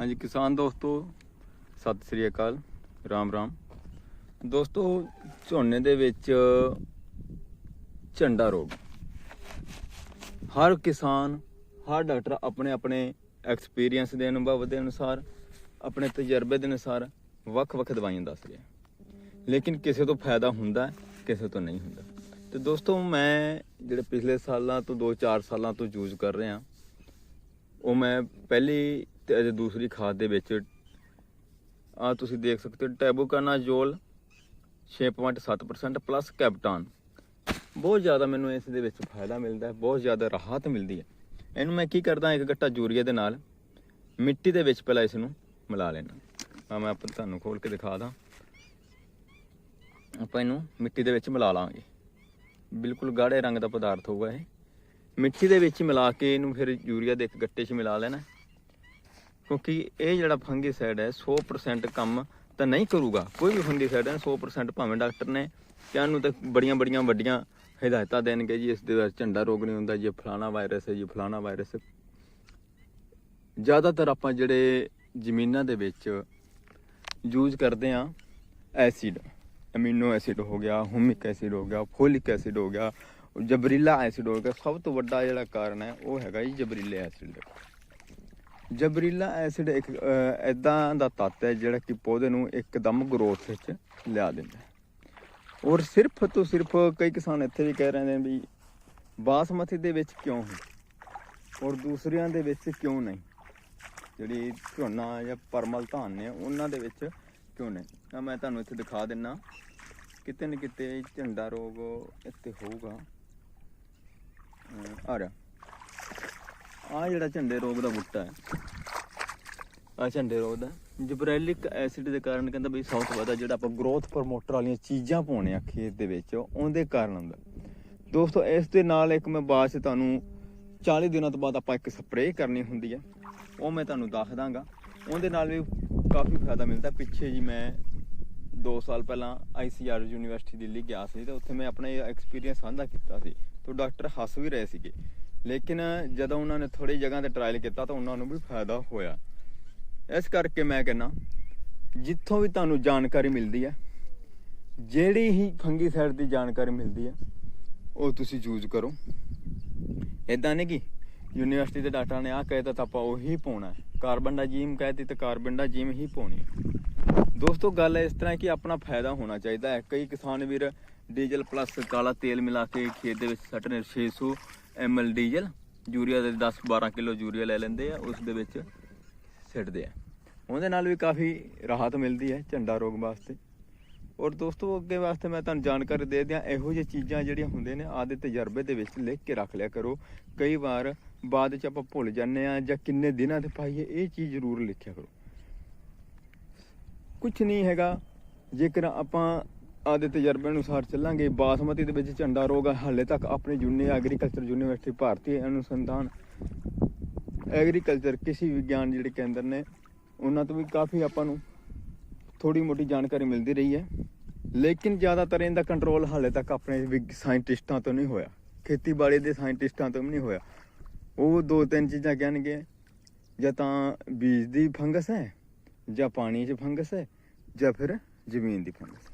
ਹਾਂਜੀ, ਕਿਸਾਨ ਦੋਸਤੋ, ਸਤਿ ਸ੍ਰੀ ਅਕਾਲ, ਰਾਮ ਰਾਮ। ਦੋਸਤੋ, ਝੋਨੇ ਦੇ ਵਿੱਚ ਝੰਡਾ ਰੋਗ। ਹਰ ਕਿਸਾਨ, ਹਰ ਡਾਕਟਰ ਆਪਣੇ ਆਪਣੇ ਐਕਸਪੀਰੀਅੰਸ ਦੇ ਅਨੁਭਵ ਦੇ ਅਨੁਸਾਰ, ਆਪਣੇ ਤਜਰਬੇ ਦੇ ਅਨੁਸਾਰ ਵੱਖ-ਵੱਖ ਦਵਾਈਆਂ ਦੱਸ ਰਿਹਾ। ਲੇਕਿਨ ਕਿਸੇ ਤੋਂ ਫਾਇਦਾ ਹੁੰਦਾ, ਕਿਸੇ ਤੋਂ ਨਹੀਂ ਹੁੰਦਾ। ਤੇ ਦੋਸਤੋ, ਮੈਂ ਜਿਹੜੇ ਪਿਛਲੇ ਸਾਲਾਂ ਤੋਂ 2-4 ਸਾਲਾਂ ਤੋਂ ਯੂਜ਼ ਕਰ ਰਿਹਾ, ਉਹ ਮੈਂ ਪਹਿਲੀ ਤੇ ਅਜੇ ਦੂਸਰੀ ਖਾਦ ਦੇ ਵਿੱਚ ਆ ਤੁਸੀਂ ਦੇਖ ਸਕਦੇ ਹੋ ਟੈਬੂਕਾਨਾਜ਼ੋਲ 6.7% ਪਲੱਸ ਕੈਪਟਾਨ। ਬਹੁਤ ਜ਼ਿਆਦਾ ਮੈਨੂੰ ਇਸ ਦੇ ਵਿੱਚ ਫਾਇਦਾ ਮਿਲਦਾ ਹੈ, ਬਹੁਤ ਜ਼ਿਆਦਾ ਰਾਹਤ ਮਿਲਦੀ ਹੈ। ਇਹਨੂੰ ਮੈਂ ਕੀ ਕਰਦਾ, ਇੱਕ ਗੱਟਾ ਯੂਰੀਆ ਦੇ ਨਾਲ ਮਿੱਟੀ ਦੇ ਵਿੱਚ ਪਹਿਲਾਂ ਇਸ ਨੂੰ ਮਿਲਾ ਲੈਣਾ ਆ ਮੈਂ ਆਪਾਂ ਤੁਹਾਨੂੰ ਖੋਲ ਕੇ ਦਿਖਾ ਦਾਂ। ਆਪਾਂ ਇਹਨੂੰ ਮਿੱਟੀ ਦੇ ਵਿੱਚ ਮਿਲਾ ਲਾਂਗੇ। ਬਿਲਕੁਲ ਗਾੜੇ ਰੰਗ ਦਾ ਪਦਾਰਥ ਹੋਊਗਾ ਇਹ। ਮਿੱਟੀ ਦੇ ਵਿੱਚ ਮਿਲਾ ਕੇ ਇਹਨੂੰ ਫਿਰ ਯੂਰੀਆ ਦੇ ਇੱਕ ਗੱਟੇ 'ਚ ਮਿਲਾ ਲੈਣਾ। ਕਿਉਂਕਿ ਇਹ ਜਿਹੜਾ ਫੰਗੀਸਾਈਡ ਹੈ 100% ਕੰਮ ਤਾਂ ਨਹੀਂ ਕਰੂਗਾ। ਕੋਈ ਵੀ ਫੰਗੀਸਾਈਡ ਹੈ 100% ਭਾਵੇਂ ਡਾਕਟਰ ਨੇ ਕਿਹਾ ਨੂੰ ਤਾਂ ਬੜੀਆਂ ਬੜੀਆਂ ਵੱਡੀਆਂ ਹਦਾਇਤਾਂ ਦੇਣਗੇ ਜੀ, ਇਸ ਦੇ ਵਿੱਚ ਝੰਡਾ ਰੋਗ ਨਹੀਂ ਹੁੰਦਾ, ਜੀ ਫਲਾਣਾ ਵਾਇਰਸ ਹੈ, ਜੀ ਫਲਾਣਾ ਵਾਇਰਸ ਜ਼ਿਆਦਾਤਰ ਆਪਾਂ ਜਿਹੜੇ ਜ਼ਮੀਨਾਂ ਦੇ ਵਿੱਚ ਯੂਜ਼ ਕਰਦੇ ਆ ਐਸਿਡ, ਅਮੀਨੋ ਐਸਿਡ ਹੋ ਗਿਆ, ਹੁਮਿਕ ਐਸਿਡ ਹੋ ਗਿਆ, ਫੋਲਿਕ ਐਸਿਡ ਹੋ ਗਿਆ, ਜਬਰੀਲਾ ਐਸਿਡ ਹੋ ਗਿਆ, ਸਭ ਤੋਂ ਵੱਡਾ ਜਿਹੜਾ ਕਾਰਨ ਹੈ, ਉਹ ਹੈਗਾ ਜੀ ਜਬਰੀਲੇ ਐਸਿਡ। ਜਬਰੀਲਾ ਐਸਿਡ ਇੱਕ ਐਦਾਂ ਦਾ ਤੱਤ ਹੈ ਜਿਹੜਾ ਕਿ ਪੌਦੇ ਨੂੰ ਇੱਕਦਮ ਗਰੋਥ ਵਿੱਚ ਲਿਆ ਦਿੰਦਾ ਔਰ ਸਿਰਫ ਤੋਂ ਸਿਰਫ ਕਈ ਕਿਸਾਨ ਇੱਥੇ ਵੀ ਕਹਿ ਰਹੇ ਨੇ ਵੀ ਬਾਸਮਤੀ ਦੇ ਵਿੱਚ ਕਿਉਂ ਹੈ? ਔਰ ਦੂਸਰਿਆਂ ਦੇ ਵਿੱਚ ਕਿਉਂ ਨਹੀਂ? ਜਿਹੜੀ ਝੋਨਾ ਜਾਂ ਪਰਮਲ ਧਾਨ ਨੇ, ਉਹਨਾਂ ਦੇ ਵਿੱਚ ਕਿਉਂ ਨਹੀਂ? ਤਾਂ ਮੈਂ ਤੁਹਾਨੂੰ ਇੱਥੇ ਦਿਖਾ ਦਿੰਨਾ ਕਿਤੇ ਨਾ ਕਿਤੇ ਝੰਡਾ ਰੋਗ ਇੱਥੇ ਹੋਊਗਾ। ਅਹ, ਆ ਰਿਹਾ। ਆ ਜਿਹੜਾ ਝੰਡੇ ਰੋਗ ਦਾ ਬੂਟਾ ਹੈ। ਆ ਝੰਡੇ ਰੋਗ ਦਾ। ਜਿਬਰੈਲਿਕ ਐਸਿਡ ਦੇ ਕਾਰਨ ਕਹਿੰਦਾ ਬਈ ਸਭ ਤੋਂ ਵੱਧ ਜਿਹੜਾ ਆਪਾਂ ਗਰੋਥ ਪ੍ਰਮੋਟਰ ਵਾਲੀਆਂ ਚੀਜ਼ਾਂ ਪਾਉਣੇ ਆ ਖੇਤ ਦੇ ਵਿੱਚ, ਉਹਦੇ ਕਾਰਨ ਹੁੰਦਾ। ਦੋਸਤੋ, ਇਸ ਦੇ ਨਾਲ ਇੱਕ ਮੈਂ ਬਾਅਦ ਚ ਤੁਹਾਨੂੰ 40 ਦਿਨਾਂ ਤੋਂ ਬਾਅਦ ਆਪਾਂ ਇੱਕ ਸਪਰੇਅ ਕਰਨੀ ਹੁੰਦੀ ਹੈ ਉਹ ਮੈਂ ਤੁਹਾਨੂੰ ਦੱਸ ਦਾਂਗਾ। ਉਹਦੇ ਨਾਲ ਵੀ ਕਾਫੀ ਫਾਇਦਾ ਮਿਲਦਾ। ਪਿੱਛੇ ਜੀ ਮੈਂ 2 ਸਾਲ ਪਹਿਲਾਂ ਆਈਸੀਆਰ ਯੂਨੀਵਰਸਿਟੀ ਦਿੱਲੀ ਗਿਆ ਸੀ ਤੇ ਉੱਥੇ ਮੈਂ ਆਪਣਾ ਐਕਸਪੀਰੀਅੰਸ ਸਾਂਝਾ ਕੀਤਾ ਸੀ। ਤੇ ਡਾਕਟਰ ਹੱਸ ਵੀ ਰਹੇ ਸੀਗੇ। ਲੇਕਿਨ ਜਦੋਂ ਉਹਨਾਂ ਨੇ ਥੋੜੀ ਜਗ੍ਹਾ ਤੇ ਟਰਾਇਲ ਕੀਤਾ ਤਾਂ ਉਹਨਾਂ ਨੂੰ ਵੀ ਫਾਇਦਾ ਹੋਇਆ। ਇਸ ਕਰਕੇ ਮੈਂ ਕਹਿੰਨਾ ਜਿੱਥੋਂ ਵੀ ਤੁਹਾਨੂੰ ਜਾਣਕਾਰੀ ਮਿਲਦੀ ਹੈ, ਜਿਹੜੀ ਹੀ ਫੰਗੀ ਸਾਈਡ ਦੀ ਜਾਣਕਾਰੀ ਮਿਲਦੀ ਹੈ, ਉਹ ਤੁਸੀਂ ਯੂਜ਼ ਕਰੋ। ਇਦਾਂ ਨਹੀਂ ਕਿ ਯੂਨੀਵਰਸਿਟੀ ਦੇ ਡਾਕਟਰਾਂ ਨੇ ਆਹ ਕਹਿਤਾ ਤਾਂ ਆਪਾਂ ਉਹੀ ਪਾਉਣਾ ਹੈ। ਕਾਰਬਨ ਡਾਈਜੀਮ ਕਹਿਤੀ ਤਾਂ ਕਾਰਬਨ ਡਾਈਜੀਮ ਹੀ ਪਾਉਣੀ ਹੈ। ਦੋਸਤੋ, ਗੱਲ ਇਸ ਤਰ੍ਹਾਂ ਕਿ ਆਪਣਾ ਫਾਇਦਾ ਹੋਣਾ ਚਾਹੀਦਾ ਹੈ। ਕਈ ਕਿਸਾਨ ਵੀਰ ਡੀਜ਼ਲ ਪਲੱਸ ਕਾਲਾ ਤੇਲ ਮਿਲਾ ਕੇ ਖੇਤ ਦੇ ਵਿੱਚ ਸੱਟ ਨੇ 600 ml ਡੀਜ਼ਲ, ਯੂਰੀਆ ਦੇ 10 12 ਕਿਲੋ ਯੂਰੀਆ ਲੈ ਲੈਂਦੇ ਆ, ਉਸ ਦੇ ਵਿੱਚ ਸਿੱਟਦੇ ਆ। ਉਹਦੇ ਨਾਲ ਵੀ ਕਾਫੀ ਰਾਹਤ ਮਿਲਦੀ ਹੈ ਝੰਡਾ ਰੋਗ ਵਾਸਤੇ। ਔਰ ਦੋਸਤੋ, ਅੱਗੇ ਵਾਸਤੇ ਮੈਂ ਤੁਹਾਨੂੰ ਜਾਣਕਾਰੀ ਦੇ ਦਿਆਂ, ਇਹੋ ਜਿਹੀ ਚੀਜ਼ਾਂ ਜਿਹੜੀਆਂ ਹੁੰਦੇ ਨੇ ਆਦੇ ਤਜਰਬੇ ਦੇ ਵਿੱਚ ਲਿਖ ਕੇ ਰੱਖ ਲਿਆ ਕਰੋ। ਕਈ ਵਾਰ ਬਾਅਦ ਚ ਆਪਾਂ ਭੁੱਲ ਜਾਂਦੇ ਆ ਜਾਂ ਕਿੰਨੇ ਦਿਨਾਂ ਤੇ ਪਾਈਏ, ਇਹ ਚੀਜ਼ ਜ਼ਰੂਰ ਲਿਖਿਆ ਕਰੋ। ਕੁਝ ਨਹੀਂ ਹੈਗਾ, ਜੇਕਰ ਆਪਾਂ ਆਦੇ ਤਜਰਬੇ ਅਨੁਸਾਰ ਚੱਲਾਂਗੇ। ਬਾਸਮਤੀ ਦੇ ਵਿੱਚ ਝੰਡਾ ਰੋਗ ਆ, ਹਾਲੇ ਤੱਕ ਆਪਣੇ ਜੁਨੀ ਐਗਰੀਕਲਚਰ ਯੂਨੀਵਰਸਿਟੀ ਭਾਰਤੀ ਅਨੁਸੰਧਾਨ ਐਗਰੀਕਲਚਰ ਕਿਸੇ ਵਿਗਿਆਨ ਜਿਹੜੇ ਕੇਂਦਰ ਨੇ ਉਹਨਾਂ ਤੋਂ ਵੀ ਕਾਫੀ ਆਪਾਂ ਨੂੰ ਥੋੜੀ ਮੋਟੀ ਜਾਣਕਾਰੀ ਮਿਲਦੀ ਰਹੀ ਹੈ। ਲੇਕਿਨ ਜ਼ਿਆਦਾਤਰ ਇਹਦਾ ਕੰਟਰੋਲ ਹਾਲੇ ਤੱਕ ਆਪਣੇ ਸਾਇੰਟਿਸਟਾਂ ਤੋਂ ਨਹੀਂ ਹੋਇਆ। ਖੇਤੀਬਾੜੀ ਦੇ ਸਾਇੰਟਿਸਟਾਂ ਤੋਂ ਵੀ ਨਹੀਂ ਹੋਇਆ। ਉਹ ਦੋ ਤਿੰਨ ਚੀਜ਼ਾਂ ਕਹਿਣਗੇ ਜਾਂ ਤਾਂ ਬੀਜ ਦੀ ਫੰਗਸ ਹੈ ਜਾਂ ਪਾਣੀ 'ਚ ਫੰਗਸ ਹੈ ਜਾਂ ਫਿਰ ਜ਼ਮੀਨ ਦੀ ਫੰਗਸ